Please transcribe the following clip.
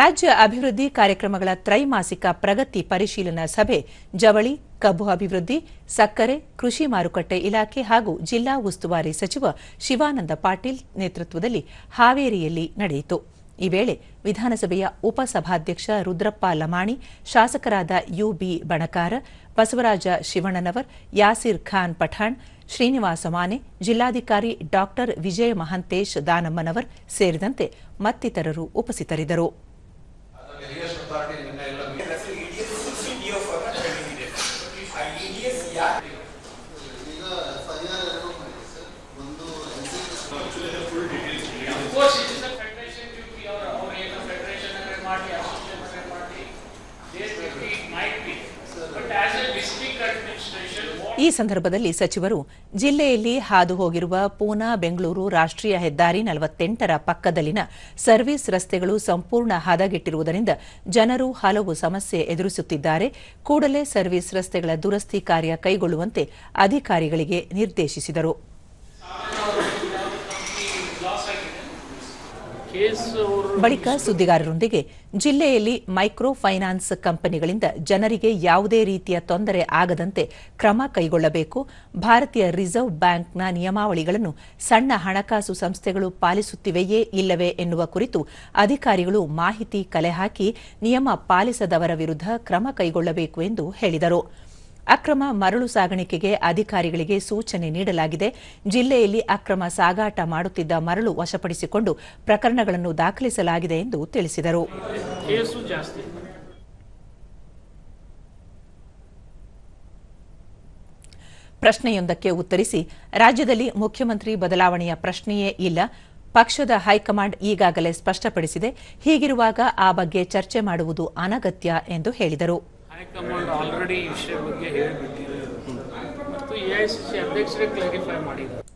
ರಾಜ್ಯ ಅಭಿವೃದ್ಧಿ ಕಾರ್ಯಕ್ರಮಗಳ ತ್ರೈಮಾಸಿಕ ಪ್ರಗತಿ ಪರಿಶೀಲನಾ ಸಭೆ, ಜವಳಿ, ಕಬ್ಬು ಅಭಿವೃದ್ಧಿ, ಸಕ್ಕರೆ, ಕೃಷಿ ಮಾರುಕಟ್ಟೆ ಇಲಾಖೆ ಹಾಗೂ ಜಿಲ್ಲಾ ಉಸ್ತುವಾರಿ ಸಚಿವ ಶಿವಾನಂದ ಪಾಟೀಲ್ ನೇತೃತ್ವದಲ್ಲಿ ಹಾವೇರಿಯಲ್ಲಿ ನಡೆಯಿತು. ಈ ವೇಳೆ ವಿಧಾನಸಭೆಯ ಉಪಸಭಾಧ್ಯಕ್ಷ ರುದ್ರಪ್ಪ ಲಮಾಣಿ, ಶಾಸಕರಾದ ಯುಬಿ ಬಣಕಾರ, ಬಸವರಾಜ ಶಿವಣ್ಣನವರ್, ಯಾಸಿರ್ ಖಾನ್ ಪಠಾಣ್, ಶ್ರೀನಿವಾಸ ಮಾನೆ, ಜಿಲ್ಲಾಧಿಕಾರಿ ಡಾಕ್ಟರ್ ವಿಜಯ ಮಹಂತೇಶ್ ದಾನಮ್ಮನವರ್ ಸೇರಿದಂತೆ ಮತ್ತಿತರರು ಉಪಸ್ಥಿತರಿದ್ದರು. Yes, it might be. But as a district administration, ಈ ಸಂದರ್ಭದಲ್ಲಿ ಸಚಿವರು, ಜಿಲ್ಲೆಯಲ್ಲಿ ಹಾದು ಹೋಗಿರುವ ಪೂನಾ ಬೆಂಗಳೂರು ರಾಷ್ಟ್ರೀಯ ಹೆದ್ದಾರಿ ನಲವತ್ತೆಂಟರ ಪಕ್ಕದಲ್ಲಿನ ಸರ್ವಿಸ್ ರಸ್ತೆಗಳು ಸಂಪೂರ್ಣ ಹದಗೆಟ್ಟಿರುವುದರಿಂದ ಜನರು ಹಲವು ಸಮಸ್ಯೆ ಎದುರಿಸುತ್ತಿದ್ದಾರೆ. ಕೂಡಲೇ ಸರ್ವಿಸ್ ರಸ್ತೆಗಳ ದುರಸ್ತಿ ಕಾರ್ಯ ಕೈಗೊಳ್ಳುವಂತೆ ಅಧಿಕಾರಿಗಳಿಗೆ ನಿರ್ದೇಶಿಸಿದರು. ಬಳಿಕ ಸುದ್ದಿಗಾರರೊಂದಿಗೆ ಜಿಲ್ಲೆಯಲ್ಲಿ ಮೈಕ್ರೋ ಫೈನಾನ್ಸ್ ಕಂಪನಿಗಳಿಂದ ಜನರಿಗೆ ಯಾವುದೇ ರೀತಿಯ ತೊಂದರೆ ಆಗದಂತೆ ಕ್ರಮ ಕೈಗೊಳ್ಳಬೇಕು. ಭಾರತೀಯ ರಿಸರ್ವ್ ಬ್ಯಾಂಕ್ನ ನಿಯಮಾವಳಿಗಳನ್ನು ಸಣ್ಣ ಹಣಕಾಸು ಸಂಸ್ಥೆಗಳು ಪಾಲಿಸುತ್ತಿವೆಯೇ ಇಲ್ಲವೇ ಎನ್ನುವ ಕುರಿತು ಅಧಿಕಾರಿಗಳು ಮಾಹಿತಿ ಕಲೆ ಹಾಕಿ ನಿಯಮ ಪಾಲಿಸದವರ ವಿರುದ್ಧ ಕ್ರಮ ಕೈಗೊಳ್ಳಬೇಕು ಎಂದು ಹೇಳಿದರು. ಅಕ್ರಮ ಮರಳು ಸಾಗಾಣಿಕೆಗೆ ಅಧಿಕಾರಿಗಳಿಗೆ ಸೂಚನೆ ನೀಡಲಾಗಿದೆ. ಜಿಲ್ಲೆಯಲ್ಲಿ ಅಕ್ರಮ ಸಾಗಾಟ ಮಾಡುತ್ತಿದ್ದ ಮರಳು ವಶಪಡಿಸಿಕೊಂಡು ಪ್ರಕರಣಗಳನ್ನು ದಾಖಲಿಸಲಾಗಿದೆ ಎಂದು ತಿಳಿಸಿದರು. ಪ್ರಶ್ನೆಯೊಂದಕ್ಕೆ ಉತ್ತರಿಸಿ ರಾಜ್ಯದಲ್ಲಿ ಮುಖ್ಯಮಂತ್ರಿ ಬದಲಾವಣೆಯ ಪ್ರಶ್ನೆಯೇ ಇಲ್ಲ. ಪಕ್ಷದ ಹೈಕಮಾಂಡ್ ಈಗಾಗಲೇ ಸ್ಪಷ್ಟಪಡಿಸಿದೆ. ಹೀಗಿರುವಾಗ ಆ ಬಗ್ಗೆ ಚರ್ಚೆ ಮಾಡುವುದು ಅನಗತ್ಯ ಎಂದು ಹೇಳಿದರು. ಹೈಕಮಾಂಡ್ ಆಲ್ರೆಡಿ ಈ ವಿಷಯ ಬಗ್ಗೆ ಹೇಳಿಬಿಟ್ಟಿದೆ ಮತ್ತು ಎ ಐ ಸಿ ಸಿ ಅಧ್ಯಕ್ಷರೇ ಕ್ಲಾರಿಫೈ ಮಾಡಿದ್ದಾರೆ.